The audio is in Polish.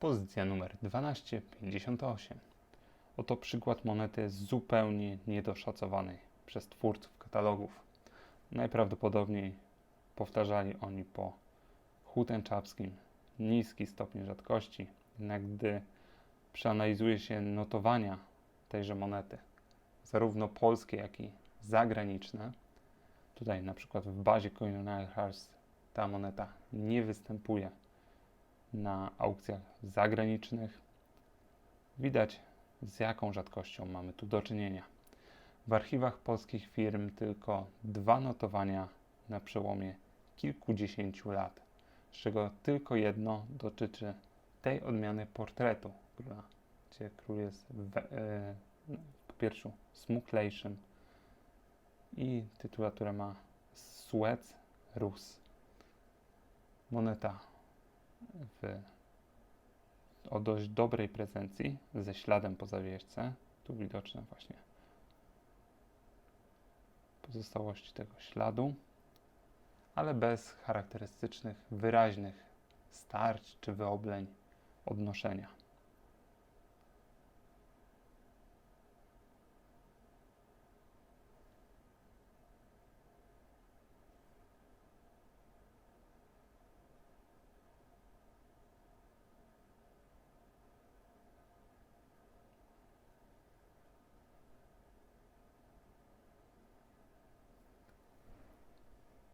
Pozycja numer 1258. Oto przykład monety zupełnie niedoszacowanej przez twórców katalogów. Najprawdopodobniej powtarzali oni po hutęczapskim niski stopień rzadkości, jednak gdy przeanalizuje się notowania tejże monety, zarówno polskie, jak i zagraniczne, tutaj na przykład w bazie Coin Hearts ta moneta nie występuje na aukcjach zagranicznych. Widać, z jaką rzadkością mamy tu do czynienia. W archiwach polskich firm tylko dwa notowania na przełomie kilkudziesięciu lat, z czego tylko jedno dotyczy tej odmiany portretu gdzie król jest we, e, po pierwszu smuklejszym i tytułaturę ma Suez Rus. Moneta w, o dość dobrej prezencji, ze śladem po zawieszce. Tu widoczne właśnie pozostałości tego śladu, ale bez charakterystycznych, wyraźnych starć czy wyobleń odnoszenia.